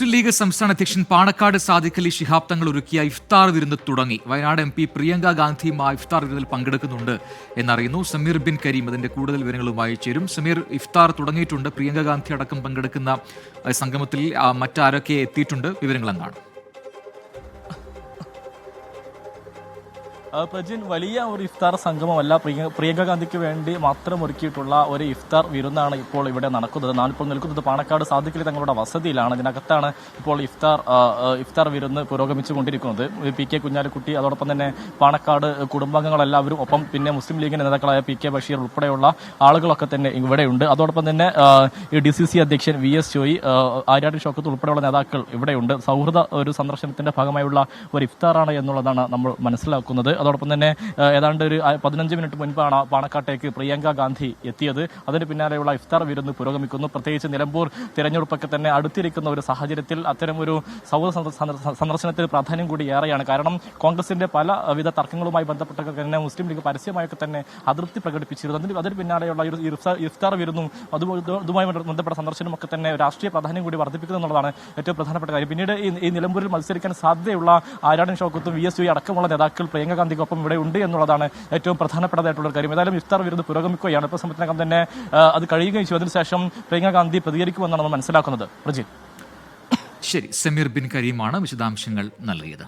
മുസ്ലിം league സംസ്ഥാന അധ്യക്ഷൻ പാണക്കാട് സാദിഖ് അലി ശിഹാബ് തങ്ങൾ ഒരുക്കിയ ഇഫ്താർ വിരുന്ന് തുടങ്ങി. വയനാട് എം പി പ്രിയങ്ക ഗാന്ധിയും ആ ഇഫ്താർ വിരുന്നിൽ പങ്കെടുക്കുന്നുണ്ട് എന്നറിയുന്നു. സമീർ ബിൻ കരീം അതിന്റെ കൂടുതൽ വിവരങ്ങളുമായി ചേരും. സമീർ ഇഫ്താർ തുടങ്ങിയിട്ടുണ്ട്. പ്രിയങ്ക ഗാന്ധി അടക്കം പങ്കെടുക്കുന്ന സംഗമത്തിൽ മറ്റാരൊക്കെ എത്തിയിട്ടുണ്ട്. വിവരങ്ങൾ എന്താണ് പ്രജിൻ വലിയ ഒരു ഇഫ്താർ സംഗമമല്ല. പ്രിയ പ്രിയങ്ക ഗാന്ധിക്ക് വേണ്ടി മാത്രം ഒരുക്കിയിട്ടുള്ള ഒരു ഇഫ്താർ വിരുന്നാണ് ഇപ്പോൾ ഇവിടെ നടക്കുന്നത്. ഞാനിപ്പോൾ നിൽക്കുന്നത് പാണക്കാട്. സാധിക്കലി തങ്ങളുടെ വസതിയിലാണ്. ഇതിനകത്താണ് ഇപ്പോൾ ഇഫ്താർ ഇഫ്താർ വിരുന്ന് പുരോഗമിച്ചു കൊണ്ടിരിക്കുന്നത് പി കെ കുഞ്ഞാലിക്കുട്ടി അതോടൊപ്പം തന്നെ പാണക്കാട് കുടുംബാംഗങ്ങളെല്ലാവരും ഒപ്പം പിന്നെ മുസ്ലിം ലീഗിന്റെ നേതാക്കളായ പി കെ ബഷീർ ഉൾപ്പെടെയുള്ള ആളുകളൊക്കെ തന്നെ ഇവിടെയുണ്ട്. അതോടൊപ്പം തന്നെ ഡി സി സി അധ്യക്ഷൻ വി എസ് ജോയി ആര്യാട്ടി ആര്യാടി ഷോക്കത്ത് ഉൾപ്പെടെയുള്ള നേതാക്കൾ ഇവിടെയുണ്ട്. സൗഹൃദ ഒരു സന്ദർശനത്തിന്റെ ഭാഗമായുള്ള ഒരു ഇഫ്താറാണ് എന്നുള്ളതാണ് നമ്മൾ മനസ്സിലാക്കുന്നത്. അതോടൊപ്പം തന്നെ ഏതാണ്ട് ഒരു പതിനഞ്ച് മിനിറ്റ് മുൻപാണ് പാണക്കാട്ടേക്ക് പ്രിയങ്ക ഗാന്ധി എത്തിയത്. അതിന് പിന്നാലെയുള്ള ഇഫ്താർ വിരുന്ന് പുരോഗമിക്കുന്നു. പ്രത്യേകിച്ച് നിലമ്പൂർ തിരഞ്ഞെടുപ്പൊക്കെ തന്നെ അടുത്തിരിക്കുന്ന ഒരു സാഹചര്യത്തിൽ അത്തരമൊരു സൗഹൃദ സന്ദ- സന്ദ- സന്ദർശനത്തിന് പ്രാധാന്യം കൂടി ഏറെയാണ്. കാരണം കോൺഗ്രസിന്റെ പല വിധ തർക്കങ്ങളുമായി ബന്ധപ്പെട്ടൊക്കെ തന്നെ മുസ്ലിം ലീഗ് പരസ്യമായൊക്കെ തന്നെ അതൃപ്തി പ്രകടിപ്പിച്ചിരുന്നു. അതിന് അതിന് പിന്നാലെയുള്ള ഒരു ഇഫ്താർ- വിരുന്നും അതുപോലെ ഇതുമായി ബന്ധപ്പെട്ട സന്ദർശനമൊക്കെ തന്നെ രാഷ്ട്രീയ പ്രാധാന്യം കൂടി വർദ്ധിപ്പിക്കുന്നു എന്നുള്ളതാണ് ഏറ്റവും പ്രധാനപ്പെട്ട കാര്യം. പിന്നീട് ഈ നിലമ്പൂരിൽ മത്സരിക്കാൻ സാധ്യതയുള്ള ആരാടൻ ഷോക്കത്തും വി എസ് യു അടക്കമുള്ള നേതാക്കൾ പ്രിയങ്ക ഗാന്ധിക്കൊപ്പം ഇവിടെ ഉണ്ട് എന്നുള്ളതാണ് ഏറ്റവും പ്രധാനപ്പെട്ടതായിട്ടുള്ള കാര്യം. ഏതായാലും ഇഫ്താർ വിരുന്ന് പുരോഗമിക്കുകയാണ്. ഇപ്പോൾ സമയത്തിനകം തന്നെ അത് കഴിയുകയും ചെയ്തു. അതിനുശേഷം പ്രിയങ്ക ഗാന്ധി പ്രതികരിക്കുമെന്നാണ് നമ്മൾ മനസ്സിലാക്കുന്നത്. പ്രജിത്ത് ശരി സമീർ ബിൻ കരീമാണ് വിശദാംശങ്ങൾ നൽകിയത്.